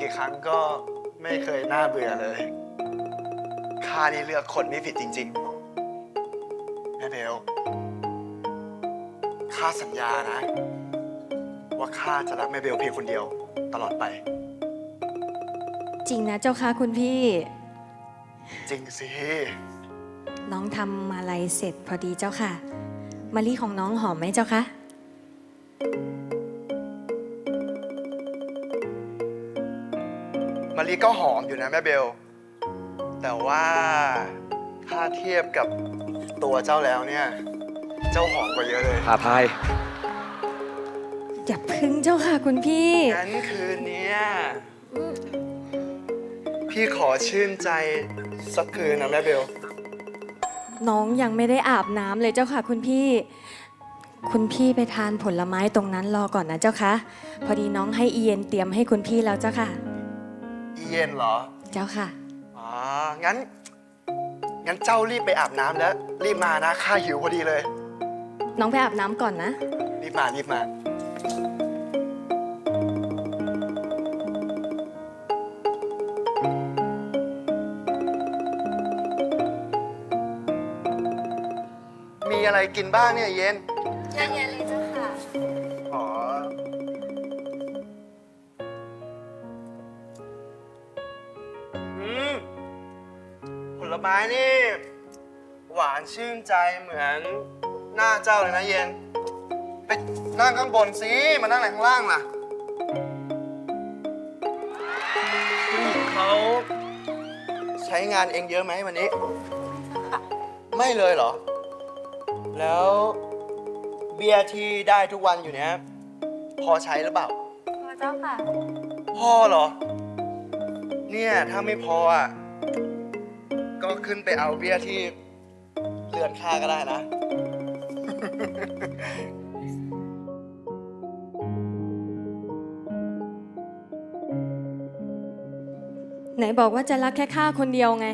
กี่ครั้งก็ไม่เคยน่าเบื่อเลยข้านี่เลือกคนไม่ผิดจริงๆแม่เบลข้าสัญญานะ ว่าข้าจะรักแม่เบลเพียงคนเดียวตลอดไป จริงนะเจ้าค่ะคุณพี่ จริงสิ น้องทำมาลัยเสร็จพอดีเจ้าค่ะมะลิของน้องหอมไหมเจ้าคะะลิก็หอมอยู่นะแม่เบล แต่ว่าถ้าเทียบกับตัวเจ้าแล้วเนี่ย เจ้าหอมกว่าเยอะเลยพาพาย อย่าพึ่งเจ้าค่ะคุณพี่ งั้นคืนเนี้ยพี่ขอชื่นใจสักคืนนะแม่เบล น้องยังไม่ได้อาบน้ำเลยเจ้าค่ะ คุณพี่ คุณพี่ไปทานผลไม้ตรงนั้นรอก่อนนะเจ้าค่ะ พอดีน้องให้เอียนเตรียมให้คุณพี่แล้วเจ้าค่ะ อีเย็นเหรอเจ้าค่ะ อ๋องั้น งั้นเจ้ารีบไปอาบน้ำแล้ว รีบมานะข้าหิวพอดีเลย น้องไปอาบน้ำก่อนนะ รีบมา รีบมา มีอะไรกินบ้างเนี่ยเย็น เย็นๆเลยเจ้า ไม้นี่ หวานชื่นใจเหมือน หน้าเจ้าเลยนะเย็น ไปนั่งข้างบนสิมานั่งไหนข้างล่างล่ะผู้หญิงเขาใช้งานเองเยอะไหมวันนี้ ไม่เลยเหรอ แล้วเบียร์ที่ได้ทุกวันอยู่เนี้ยพอใช้หรือเปล่า พอเจ้าค่ะ พอเหรอ เนี่ย ถ้าไม่พออะ ก็ขึ้นไปเอาเบี้ยที่เรือนค่าก็ได้นะ ไหนบอกว่าจะรักแค่ข้าคนเดียวไง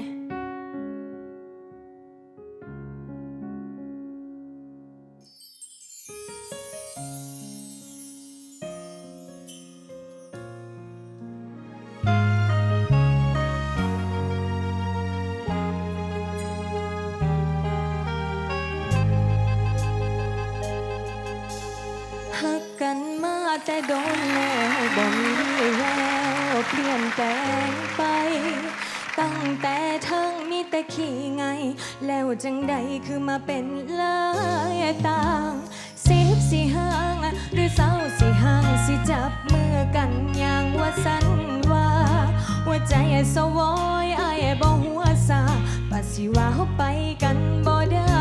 หักกันมาแต่โดนแล้วบ่มีแววเปลี่ยนแปลงไป ตั้งแต่เทิงมีแต่ขี้ไง แล้วจังใดคือมาเป็นเลยต่างสิบสิห่างหรือเศร้าสิห่างสิจับมือกันอย่างว่าสันว่าหัวใจสวอยไอายบ่หัวซาปัสสิว่าเฮาไปกันบ่ได้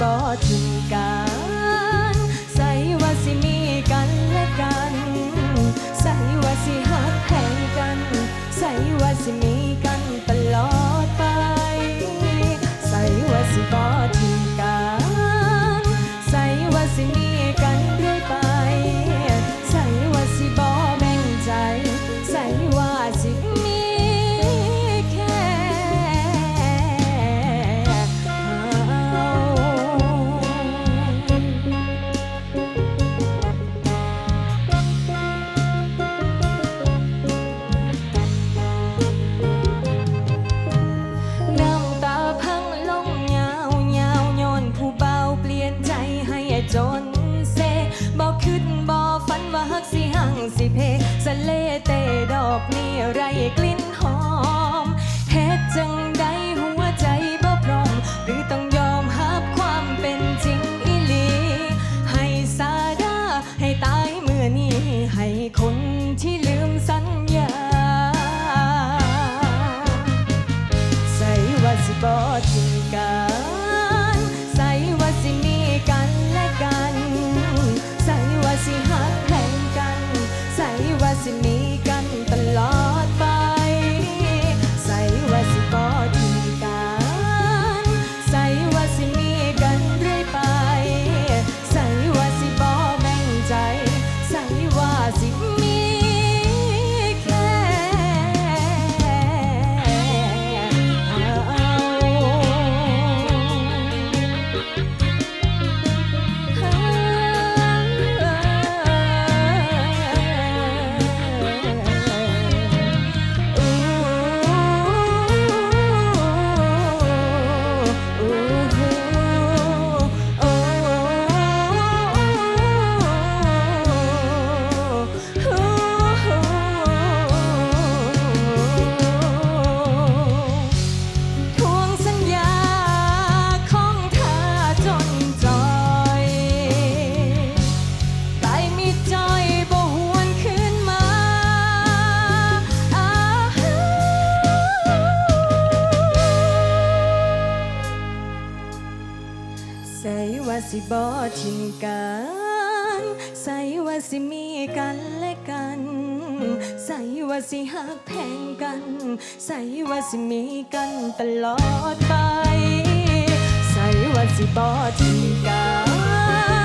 บ่ทิ้งกันใส่ว่าสิมีกันและกันใส่ว่าสิหักแทงกันใส่ว่าสิมีกันตลอดไปใส่ว่าสิบ่ทิ้งกันใส่ว่าสิมี นี่ไรกลิ บ่ทิมกันใส่ว่าสิมีกันและกัน ใส่ว่าสิหักแพงกัน ใส่ว่าสิมีกันตลอดไป ใส่ว่าสิบ่ทิมกั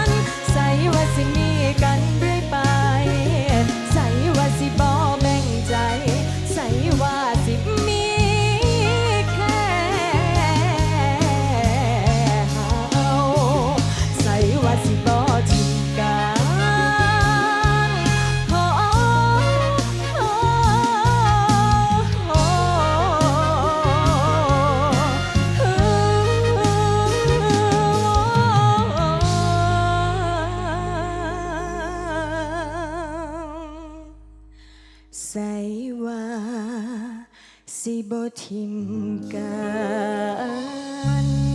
น ใส่ว่าสิมีกันเรื่ ใส่ว่าสิบ่ทิมกัน